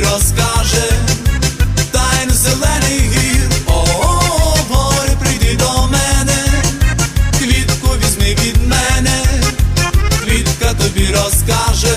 розкаже. Тайну зелений гір, о, -о, прийди до мене, квітку візьми від мене, квітка тобі розкаже.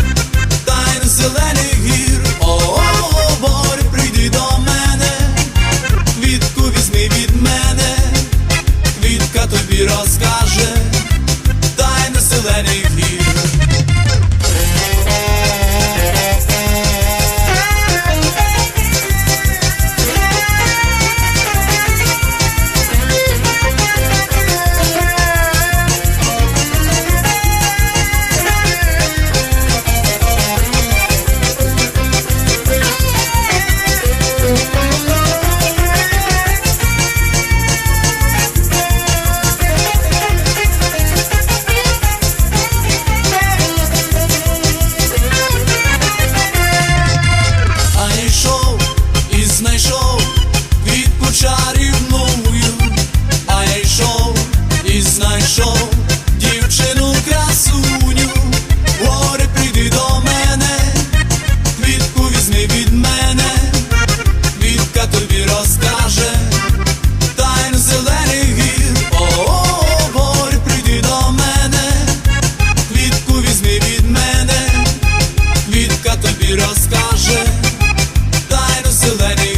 ready розкаже, тайну зелені.